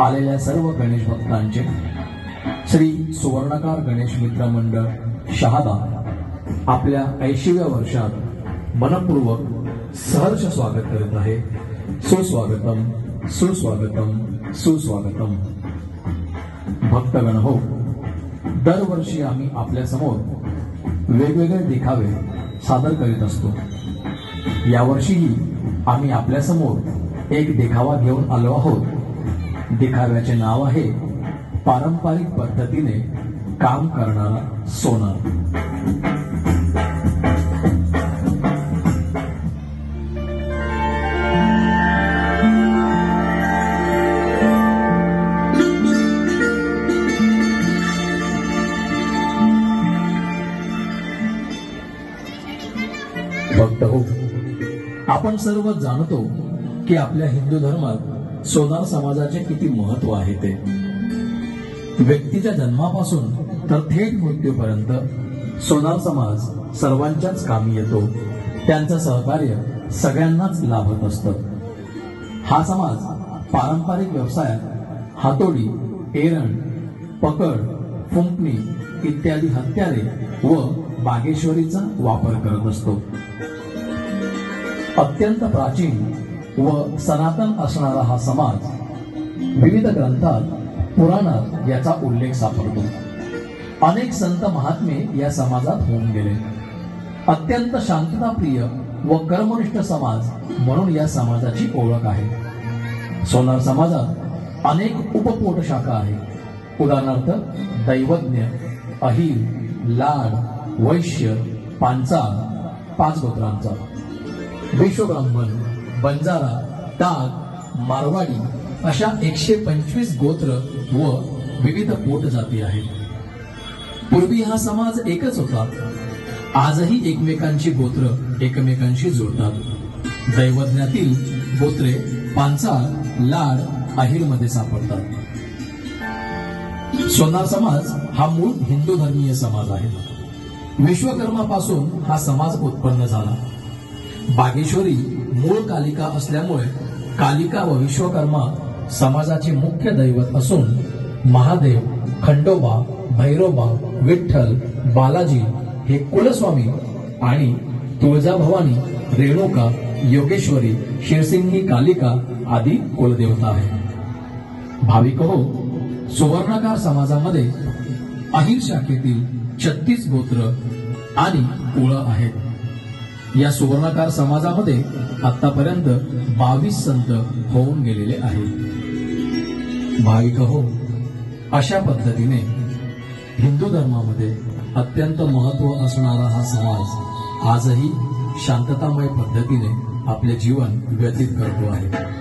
आलेल्या सर्व गणेश भक्तांचे श्री सुवर्णकार गणेश मित्र मंडळ शहादा आपल्या ऐंशीव्या वर्षात मनपूर्वक सहर्ष स्वागत करीत आहे. सुस्वागतम सुस्वागतम सुस्वागतम. भक्तगण हो दरवर्षी आम्ही आपल्यासमोर वेगवेगळे देखावे सादर करीत असतो. यावर्षीही आम्ही आपल्यासमोर एक देखावा घेऊन आलो आहोत. देखाव्याचे नाव आहे पारंपरिक पद्धतीने काम करणारा सोनार भक्त हो आपण सर्व जाणतो की आपल्या हिंदू धर्मात सोनार समाजाचे किती महत्त्व आहे ते? व्यक्तीच्या जन्मापासून तर थेट मृत्यूपर्यंत सोनार समाज सर्वांच्याच कामी येतो. त्यांचं सहकार्य सगळ्यांनाच लाभत असतं. हा समाज पारंपरिक व्यवसायात हातोडी एरण पकड फुंकणी इत्यादी हत्यारे व बागेश्वरीचा वापर करत असतो. अत्यंत प्राचीन व सनातन असणारा हा समाज विविध ग्रंथात पुराणात याचा उल्लेख सापडतो. अनेक संत महात्मे या समाजात होऊन गेले. अत्यंत शांतताप्रिय व कर्मनिष्ठ समाज म्हणून या समाजाची ओळख आहे. सोनार समाजात अनेक उपपोट शाखा आहेत. उदाहरणार्थ दैवज्ञ अहिर लाड वैश्य पांचाळ पाच गोत्रांचा विश्वब्राह्मण बंजारा डाग मारवाडी अशा एकशे पंचवीस गोत्र व विविध पोट जाती आहेत. पूर्वी हा समाज एकच होता. आजही एकमेकांची गोत्र एकमेकांशी जोडतात दैवज्ञातील गोत्रे पांचाळ लाड अहिरमध्ये सापडतात. सोनार समाज हा मूळ हिंदू धर्मीय समाज आहे. विश्वकर्मापासून हा समाज उत्पन्न झाला. बागेश्वरी मूळ कालिका असल्यामुळे कालिका व विश्वकर्मा समाजाचे मुख्य दैवत असून महादेव खंडोबा भैरोबा विठ्ठल बालाजी हे कुलस्वामी आणि तुळजाभवानी रेणुका योगेश्वरी शिरसिंगी कालिका आदी कुलदेवता आहे भाविक हो सुवर्णकार समाजामध्ये अहिर शाखेतील छत्तीस गोत्र आणि कुळ आहेत. या सुवर्णकार समाजामध्ये आतापर्यंत बावीस संत होऊन गेलेले आहेत. भाविक हो अशा पद्धतीने हिंदू धर्मामध्ये अत्यंत महत्त्व असणारा हा समाज आजही शांततामय पद्धतीने आपले जीवन व्यतीत करतो आहे.